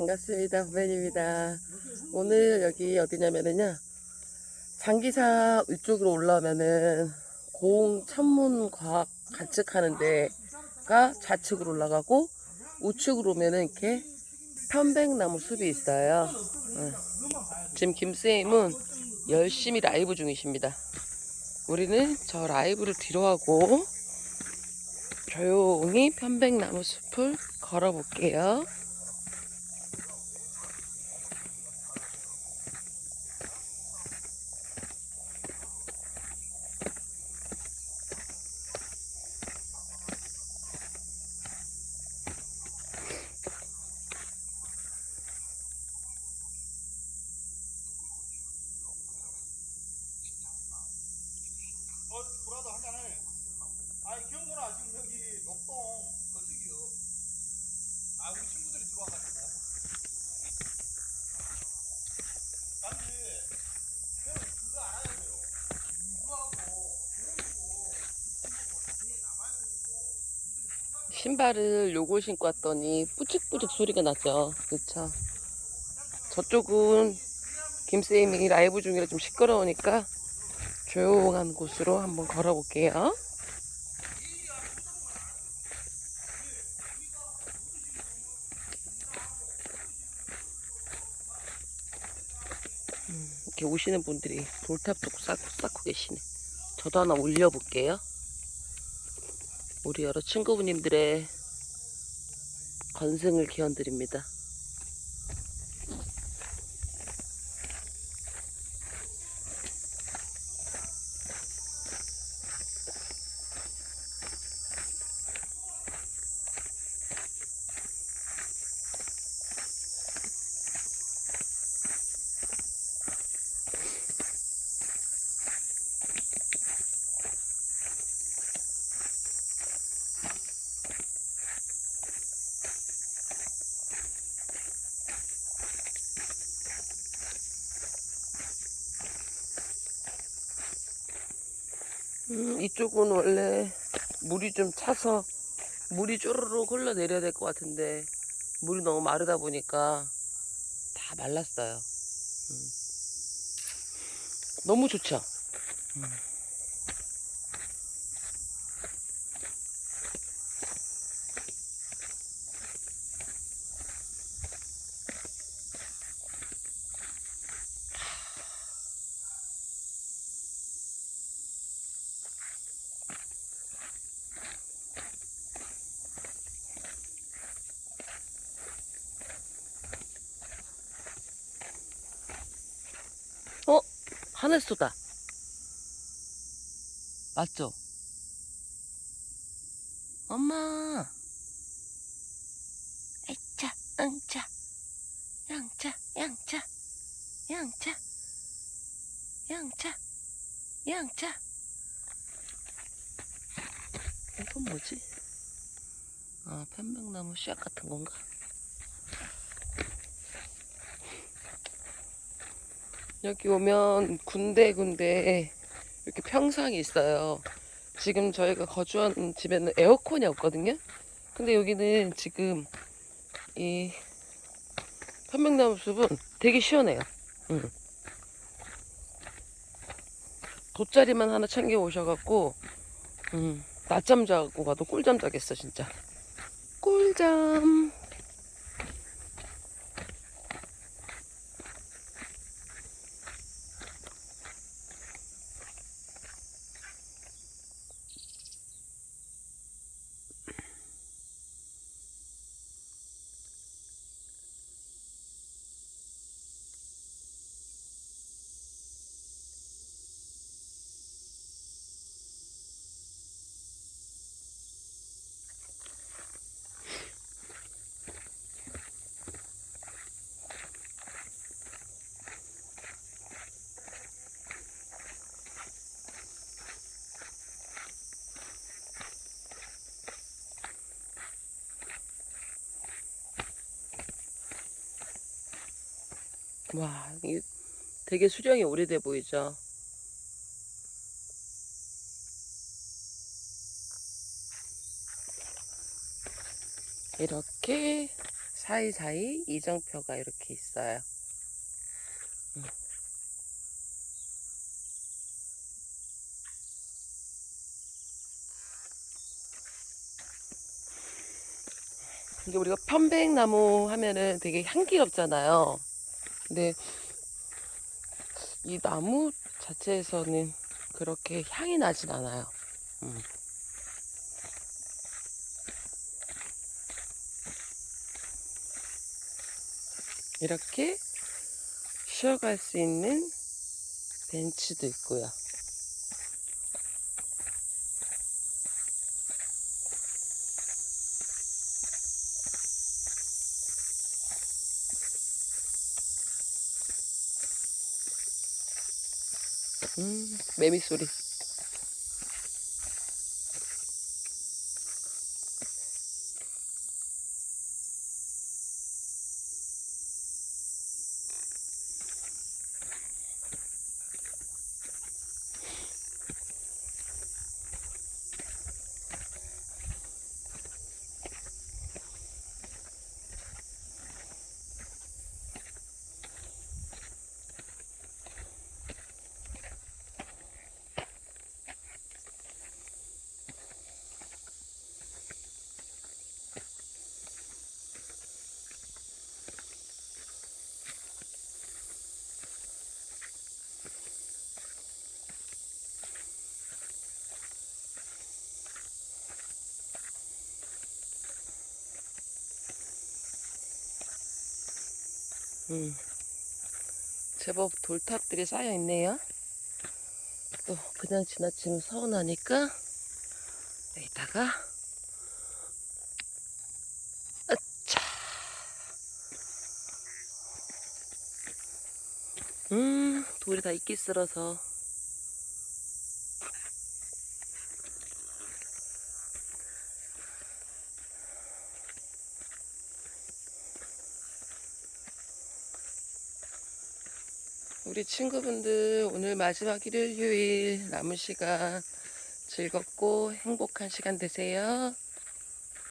반갑습니다. 부벤입니다. 오늘 여기 어디냐면은요. 장기사 위쪽으로 올라오면은 고흥 천문 과학 관측하는 데가 좌측으로 올라가고 우측으로 오면은 이렇게 편백나무 숲이 있어요. 어. 지금 김쌤은 열심히 라이브 중이십니다. 우리는 저 라이브를 뒤로 하고 조용히 편백나무 숲을 걸어볼게요. 어, 브라더 한 잔 해. 아이, 기영문아, 지금 여기 녹동 거쪽이요. 아, 우리 친구들이 들어와가지고. 아니. 신발을 요걸 신고 왔더니 뿌직뿌직 소리가 나죠. 그쵸? 저쪽은 김쌤이 라이브 중이라 좀 시끄러우니까 조용한 곳으로 한번 걸어볼게요. 음, 이렇게 오시는 분들이 돌탑도 쌓고, 쌓고 계시네. 저도 하나 올려볼게요. 우리 여러 친구분님들의 건승을 기원드립니다. 음, 이쪽은 원래 물이 좀 차서 물이 쪼르륵 흘러내려야 될 것 같은데 물이 너무 마르다 보니까 다 말랐어요. 음. 너무 좋죠? 음. 어? 하늘소다. 맞죠? 엄마. 애차, 응차, 양차, 양차, 양차, 양차, 양차. 이건 뭐지? 아, 편백나무 씨앗 같은 건가? 여기 오면 군데군데 이렇게 평상이 있어요. 지금 저희가 거주하는 집에는 에어컨이 없거든요. 근데 여기는 지금 이 편백나무 숲은 되게 시원해요. 응. 돗자리만 하나 챙겨 오셔갖고 음, 낮잠 자고 가도 꿀잠 자겠어 진짜. 꿀잠. 와, 되게 수령이 오래돼 보이죠? 이렇게 사이사이 이정표가 이렇게 있어요. 음. 이게 우리가 편백나무 하면은 되게 향기롭잖아요. 근데 이 나무 자체에서는 그렇게 향이 나진 않아요. 음. 이렇게 쉬어갈 수 있는 벤치도 있고요. 음, 매미 소리. 음, 제법 돌탑들이 쌓여 있네요. 또 그냥 지나치면 서운하니까 여기다가 으차. 음, 돌이 다 이끼 쓸어서 우리 친구분들 오늘 마지막 일요일 남은 시간 즐겁고 행복한 시간 되세요.